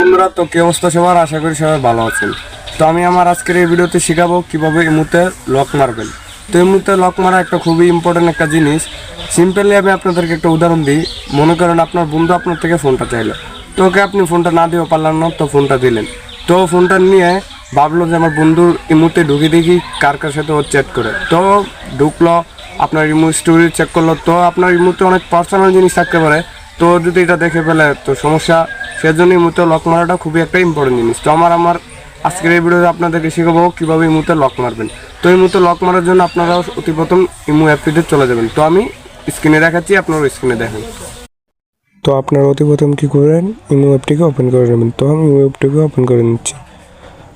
বন্ধুরা তো কি অবস্থা সবার? আশা করি সবাই ভালো আছেন। তো আমি আমার আজকের এই ভিডিওতে শেখাবো কীভাবে ইমুতে লক মারবেন। তো ইমুতে লক মারা একটা খুবই ইম্পর্টেন্ট একটা জিনিস। সিম্পলি আমি আপনাদেরকে একটা উদাহরণ দিই। মনে করেন আপনার বন্ধু আপনার থেকে ফোনটা চাইলো। তো ওকে আপনি ফোনটা না দিয়েও পারলেন না, তো ফোনটা দিলেন। তো ফোনটা নিয়ে ভাবলো যে আমার বন্ধুর ইমুতে ঢুকে দেখি কার কার সাথে ও চ্যাট করে। তো ঢুকলো, আপনার ইমু স্টোরি চেক করল। তো আপনার ইমুতে অনেক পার্সোনাল জিনিস থাকতে পারে। তো যদি এটা দেখে ফেলে, তো সমস্যা। সেজন্য ইমুতে লক মারাটা খুবই একটা ইম্পর্টেন্ট জিনিস। তো আমার আমার আজকের এই ভিডিওতে আপনাদেরকে শেখাবো কীভাবে ইমুতে লক মারবেন। তো ইমুতে লক মারার জন্য আপনারা অতি প্রথম ইমু অ্যাপটিতে চলে যাবেন। তো আমি স্ক্রিনে দেখাচ্ছি আপনারা স্ক্রিনে দেখেন। তো আপনারা অতি প্রথম কী করবেন ইমো অ্যাপটিকে ওপেন করে নেবেন। তো আমি ইমো অ্যাপটিকে ওপেন করে নিচ্ছি।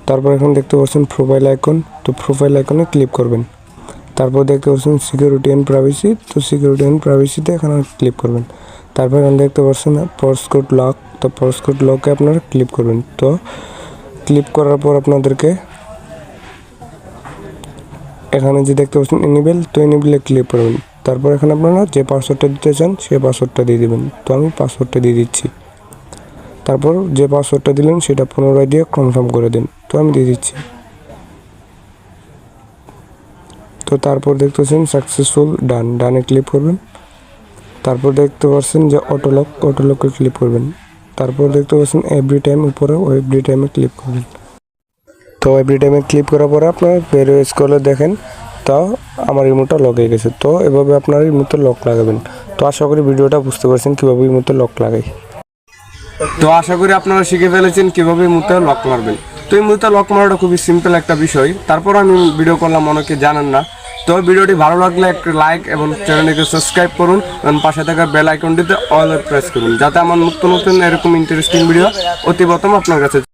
তারপর এখন দেখতে পাচ্ছেন প্রোফাইল আইকন তো প্রোফাইল আইকনে ক্লিক করবেন। তারপর দেখতে পাচ্ছেন সিকিউরিটি অ্যান্ড প্রাইভেসি তো সিকিউরিটি অ্যান্ড প্রাইভেসিতে এখানে ক্লিক করবেন। তারপর এখানে দেখতে পাচ্ছেন পরসকোড লক তো পরসকোড লকে আপনারা ক্লিক করবেন। তো ক্লিক করার পর আপনাদেরকে এখানে যে দেখতে পাচ্ছেন এনিবেল তো এনিবেলে ক্লিক করবেন। তারপর এখানে আপনারা যে পাসওয়ার্ডটা দিতে চান সেই পাসওয়ার্ডটা দিয়ে দেবেন। তো আমি পাসওয়ার্ডটা দিয়ে দিচ্ছি। তারপর যে পাসওয়ার্ডটা দিলেন, সেটা পুনরায় দিয়ে কনফার্ম করে দিন। তো আমি দিয়ে দিচ্ছি। তো তারপর দেখতে পাচ্ছেন সাকসেসফুল ডান ডানে ক্লিক করবেন। তারপর দেখতে পাচ্ছেন যে অটোলক অটোলকে ক্লিক করবেন। তারপর দেখতে পাচ্ছেন এভরি টাইম উপরে এভরি টাইমে ক্লিক করবেন। তো এভরি টাইমে ক্লিক করার পরে আপনার বেরো স্কলে দেখেন তাও আমার রিমোটটা লক হয়ে গেছে। তো এভাবে আপনার রিমোটে লক লাগাবেন। তো আশা করি ভিডিওটা বুঝতে পারছেন কীভাবে রিমোটে লক লাগাই। তো আশা করি আপনারা শিখে ফেলেছেন কীভাবে মুহূর্তে লক মারবেন। তো এই লক মারাটা খুবই সিম্পল একটা বিষয়। তারপর আমি ভিডিও করলাম, অনেকে জানেন না। তো ভিডিওটি ভালো লাগলে একটা লাইক এবং চ্যানেলটিকে সাবস্ক্রাইব করুন এবং পাশে থাকা বেল আইকনটিতে অল প্রেস করুন, যাতে আমার নতুন নতুন এরকম ইন্টারেস্টিং ভিডিও অতি প্রথম আপনার কাছে